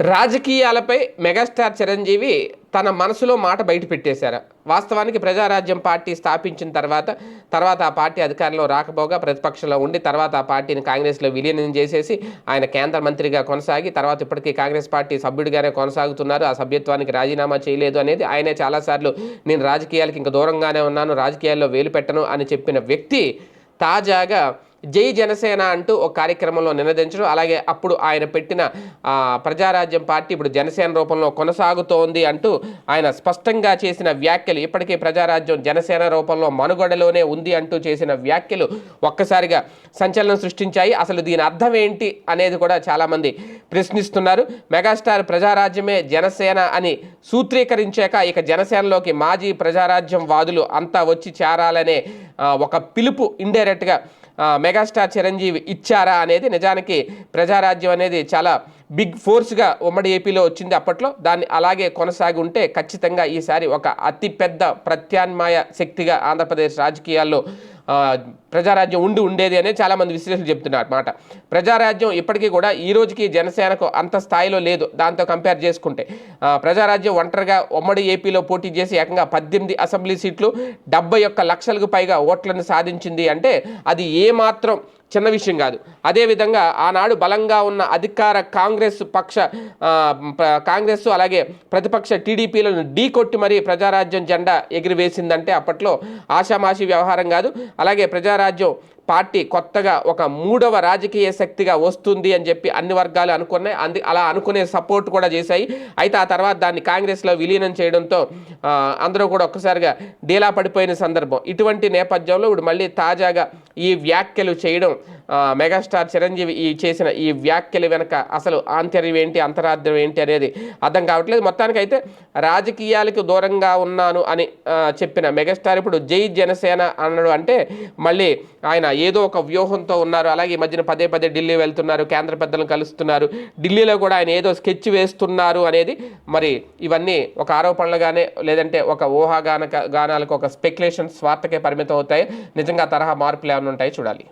రాజకీయాలపై మెగాస్టార్ చిరంజీవి తన మనసులో మాట బయట పెట్టేశారు. వాస్తవానికి ప్రజారాజ్యం పార్టీ స్థాపించిన తర్వాత తర్వాత ఆ పార్టీ అధికారంలో రాకపోగా ప్రతిపక్షంలో ఉండి తర్వాత ఆ పార్టీని కాంగ్రెస్లో విలీనం చేసేసి ఆయన కేంద్ర మంత్రిగా కొనసాగి తర్వాత ఇప్పటికీ కాంగ్రెస్ పార్టీ సభ్యుడిగానే కొనసాగుతున్నారు. ఆ సభ్యత్వానికి రాజీనామా చేయలేదు అనేది ఆయనే చాలాసార్లు నేను రాజకీయాలకి ఇంకా దూరంగానే ఉన్నాను రాజకీయాల్లో వేలు పెట్టను అని చెప్పిన వ్యక్తి తాజాగా జై జనసేన అంటూ ఒక కార్యక్రమంలో నినదించడం అలాగే అప్పుడు ఆయన పెట్టిన ప్రజారాజ్యం పార్టీ ఇప్పుడు జనసేన రూపంలో కొనసాగుతోంది అంటూ ఆయన స్పష్టంగా చేసిన వ్యాఖ్యలు ఇప్పటికే ప్రజారాజ్యం జనసేన రూపంలో మనుగడలోనే ఉంది అంటూ చేసిన వ్యాఖ్యలు ఒక్కసారిగా సంచలనం సృష్టించాయి. అసలు దీని అర్థం ఏంటి అనేది కూడా చాలామంది ప్రశ్నిస్తున్నారు. మెగాస్టార్ ప్రజారాజ్యమే జనసేన అని సూత్రీకరించాక ఇక జనసేనలోకి మాజీ ప్రజారాజ్యం వాదులు అంతా వచ్చి చేరాలనే ఒక పిలుపు ఇండైరెక్ట్గా మెగాస్టార్ చిరంజీవి ఇచ్చారా అనేది నిజానికి ప్రజారాజ్యం అనేది చాలా బిగ్ ఫోర్స్గా ఉమ్మడి ఏపీలో వచ్చింది అప్పట్లో. దాన్ని అలాగే కొనసాగి ఉంటే ఖచ్చితంగా ఈసారి ఒక అతిపెద్ద ప్రత్యామ్నాయ శక్తిగా ఆంధ్రప్రదేశ్ రాజకీయాల్లో ప్రజారాజ్యం ఉండి ఉండేది అనేది చాలామంది విశ్లేషకులు చెప్తున్నారు అనమాట ప్రజారాజ్యం ఇప్పటికీ కూడా ఈ రోజుకి జనసేనకు అంత స్థాయిలో లేదు. దాంతో కంపేర్ చేసుకుంటే ప్రజారాజ్యం ఒంటరిగా ఉమ్మడి ఏపీలో పోటీ చేసి ఏకంగా పద్దెనిమిది అసెంబ్లీ సీట్లు డెబ్బై ఒక్క లక్షలకు పైగా ఓట్లను సాధించింది అంటే అది ఏమాత్రం చిన్న విషయం కాదు. అదేవిధంగా ఆనాడు బలంగా ఉన్న అధికార కాంగ్రెస్ పక్ష కాంగ్రెస్ అలాగే ప్రతిపక్ష టీడీపీలను ఢీ కొట్టి మరీ ప్రజారాజ్యం జెండా ఎగిరివేసిందంటే అప్పట్లో ఆషామాషి వ్యవహారం కాదు. అలాగే ప్రజారాజ్యం పార్టీ కొత్తగా ఒక మూడవ రాజకీయ శక్తిగా వస్తుంది అని చెప్పి అన్ని వర్గాలు అనుకున్నాయి. అంది అలా అనుకునే సపోర్ట్ కూడా చేశాయి. అయితే ఆ తర్వాత దాన్ని కాంగ్రెస్లో విలీనం చేయడంతో అందరూ కూడా ఒక్కసారిగా డీలా పడిపోయిన సందర్భం. ఇటువంటి నేపథ్యంలో ఇప్పుడు మళ్ళీ తాజాగా ఈ వ్యాఖ్యలు చేయడం మెగాస్టార్ చిరంజీవి ఈ చేసిన ఈ వ్యాఖ్యలు వెనక అసలు ఆంతర్యం ఏంటి అంతరార్థం ఏంటి అనేది అర్థం కావట్లేదు. మొత్తానికైతే రాజకీయాలకు దూరంగా ఉన్నాను అని చెప్పిన మెగాస్టార్ ఇప్పుడు జై జనసేన అన్నాడు అంటే మళ్ళీ ఆయన ఏదో ఒక వ్యూహంతో ఉన్నారు. అలాగే ఈ మధ్యన పదే పదే ఢిల్లీ వెళ్తున్నారు కేంద్ర పెద్దలను కలుస్తున్నారు. ఢిల్లీలో కూడా ఆయన ఏదో స్కెచ్ వేస్తున్నారు అనేది మరి ఇవన్నీ ఒక ఆరోపణలుగానే లేదంటే ఒక ఊహాగానక గానాలకు ఒక స్పెక్యులేషన్ స్వార్థకే పరిమితం అవుతాయి. నిజంగా తరహా మార్పులు ఏమైనా ఉంటాయి చూడాలి.